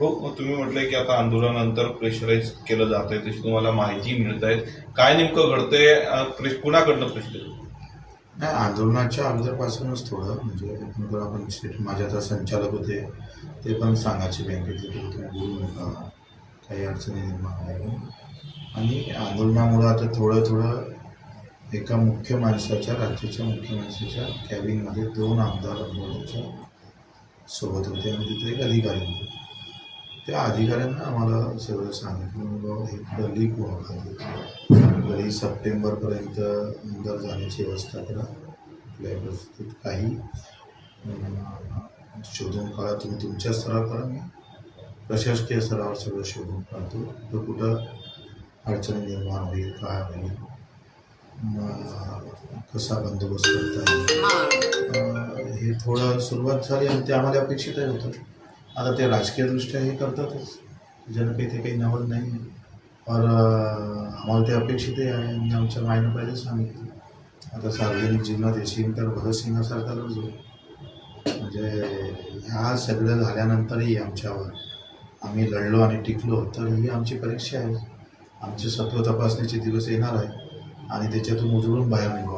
हो तुम्ही म्हटलंय की आता आंदोलनानंतर प्रेशराईज केलं जात आहे तशी तुम्हाला माहिती मिळत आहे काय नेमकं घडतंय? प्रेस कुणाकडनं प्रेशर नाही आंदोलनाच्या अगोदरपासूनच थोडं म्हणजे आपण स्टेट माझे आता संचालक होते ते पण सांगायचे बँकेतले तुम्ही बोलू नका काही अडचणी निर्माण आहे. आणि आंदोलनामुळं आता थोडं थोडं एका मुख्य माणसाच्या राज्याच्या मुख्य माणसाच्या कॅबिनमध्ये दोन आमदार आंदोलनाच्या सोबत होते आणि तिथे एक अधिकारी होते. त्या अधिकाऱ्यांना आम्हाला सगळं सांगितलं. बाबा हे गल्ली कोण गल्ली सप्टेंबरपर्यंत अंदर जाण्याची व्यवस्था करा कुठल्याही परिस्थितीत काही शोधून काढा. तुम्ही तुमच्या स्तरावर करा. मी प्रशासकीय स्तरावर सगळं शोधून काढतो. तर कुठं अडचणी निर्माण होईल काय होईल कसा बंदोबस्त करता येईल. हे. थोडं सुरुवात झाली आणि ते आम्हाला अपेक्षितही होतं. आता ते राजकीयदृष्ट्या हे करतातच. ज्यानं काही ते काही नवल नाही आहे. और आम्हाला ते अपेक्षितही आहे आणि आमच्या मायनं पाहिजे सांगितलं. आता सार्वजनिक जीवनात येशील तर भगतसिंगासारखा लढजो म्हणजे ह्या सगळं झाल्यानंतरही आमच्यावर आम्ही लढलो आणि टिकलो तर ही आमची परीक्षा आहे. आमचे सत्व तपासणीचे दिवस येणार आहे आणि त्याच्यातून उजळून बाहेर निघू